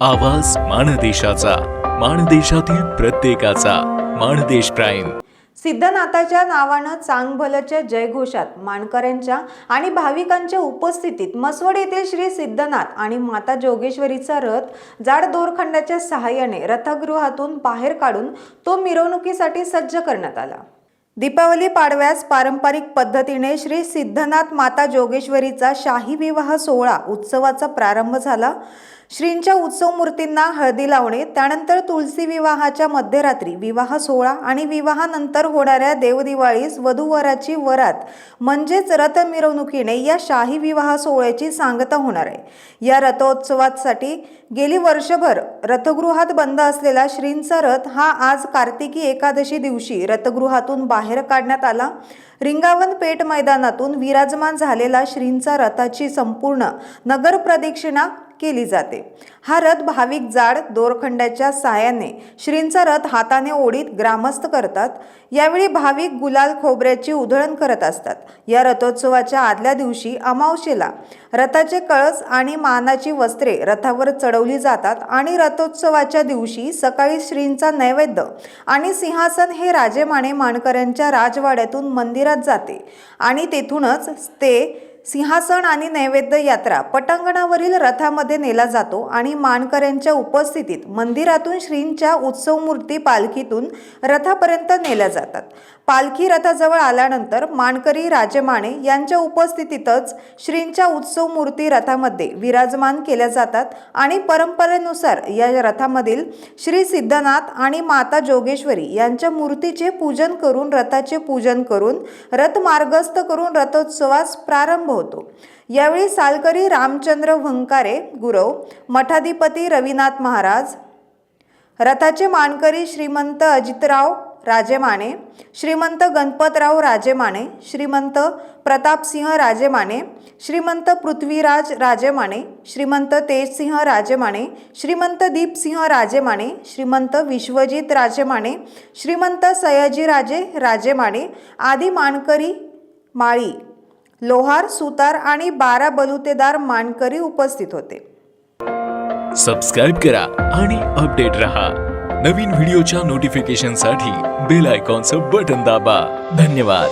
आवाज माणदेशाचा माणदेशातील प्रत्येकाचा माणदेश प्राईम. सिद्धनाथाच्या नावानं चांगभलच्या जयघोषात मानकऱ्यांच्या आणि भाविकांच्या उपस्थितीत मसवड येथील श्री सिद्धनाथ आणि माता जोगेश्वरीचा रथ जाड दोरखंडाच्या सहाय्याने रथगृहातून बाहेर काढून तो मिरवणुकीसाठी सज्ज करण्यात आला. दीपावली पाडव्यास पारंपरिक पद्धतीने श्री सिद्धनाथ माता जोगेश्वरीचा शाही विवाह सोहळा उत्सवाचा प्रारंभ झाला. श्रींच्या उत्सव मूर्तींना हळदी लावणे त्यानंतर तुलसी विवाहाच्या मध्यरात्री विवाह सोहळा आणि विवाहानंतर होणाऱ्या देवदिवाळीस वधूवराची वरात म्हणजेच रथ मिरवणुकीने या शाही विवाह सोहळ्याची सांगता होणार आहे. या रथोत्सवासाठी गेली वर्षभर रथगृहात बंद असलेला श्रींचा रथ हा आज कार्तिकी एकादशी दिवशी रथगृहातून बाहेर काढण्यात आला. रिंगावन पेठ मैदानातून विराजमान झालेला श्रींचा रथाची संपूर्ण नगर प्रदक्षिणा केली जाते. हा रथ भाविक जाड दोरखंडाच्या साहाय्याने श्रींचा रथ हाताने ओढीत ग्रामस्थ करतात. यावेळी भाविक गुलाल खोबऱ्याची उधळण करत असतात. या रथोत्सवाच्या आदल्या दिवशी अमावशेला रथाचे कळस आणि मानाची वस्त्रे रथावर चढवली जातात आणि रथोत्सवाच्या दिवशी सकाळी श्रींचा नैवेद्य आणि सिंहासन हे राजेमाने मानकऱ्यांच्या राजवाड्यातून मंदिरात जाते आणि तेथूनच ते सिंहासन आणि नैवेद्य यात्रा पटांगणावरील रथामध्ये नेला जातो आणि मानकऱ्यांच्या उपस्थितीत मंदिरातून श्रींच्या उत्सव मूर्ती पालखीतून रथापर्यंत नेल्या जातात. पालखी रथाजवळ आल्यानंतर मानकरी राजमाने यांच्या उपस्थितीतच श्रींच्या उत्सव मूर्ती रथामध्ये विराजमान केल्या जातात आणि परंपरेनुसार या रथामधील श्री सिद्धनाथ आणि माता जोगेश्वरी यांच्या मूर्तीचे पूजन करून रथाचे पूजन करून रथ मार्गस्थ करून रथोत्सवास प्रारंभ होतो. यावेळी सालकरी रामचंद्र वंकारे गुरव मठाधिपती रविनाथ महाराज रथाचे मानकरी श्रीमंत अजितराव राजेमाने श्रीमंत गणपतराव राजेमाने श्रीमंत प्रतापसिंह राजेमाने श्रीमंत पृथ्वीराज राजेमाने श्रीमंत तेजसिंह राजेमाने श्रीमंत दीपसिंह राजेमाने श्रीमंत विश्वजित राजेमाने श्रीमंत सयाजीराजे राजेमाने आदी मानकरी माळी लोहार सुतार आणि बारा बलुतेदार मानकरी उपस्थित होते. सबस्क्राईब करा आणि अपडेट रहा. नवीन व्हिडिओच्या नोटिफिकेशनसाठी बेल आयकॉनचं बटन दाबा. धन्यवाद.